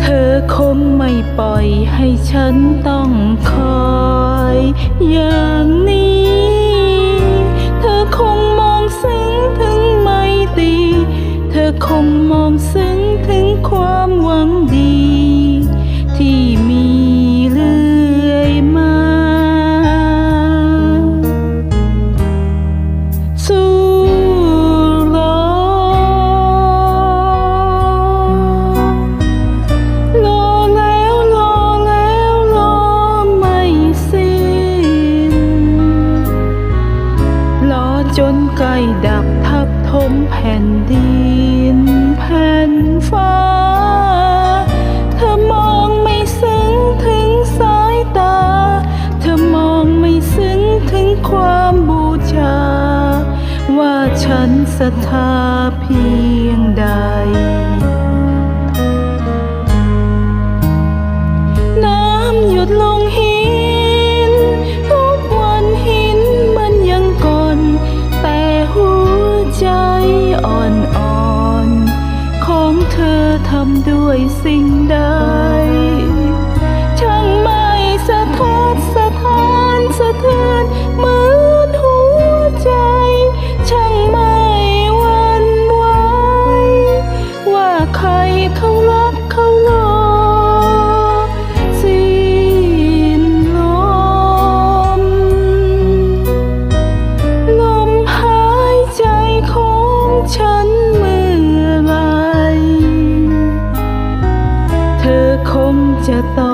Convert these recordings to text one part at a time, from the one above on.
เธอคงไม่ปล่อยให้ฉันต้องคอยอย่างนี้ เธอคงมองซึ้งถึงไม่ตี เธอคงมองซึ้งถึงความหวังดี แผ่นดินแผ่นฟ้า เธอมองไม่ซึ้งถึงสายตา เธอมองไม่ซึ้งถึงความบูชา ว่าฉันศรัทธาเพียงใดน้ำหยดลงหิ hồi sinh đời. చతో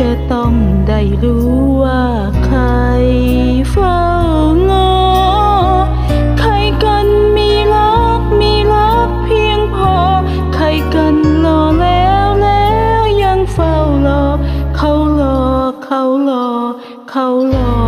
จะต้องได้รู้ว่าใครเฝ้างอใครกันมีรักมีรักเพียงพอ ใครกันรอแล้วแล้วยังเฝ้ารอ เขารอเขารอ เขารอ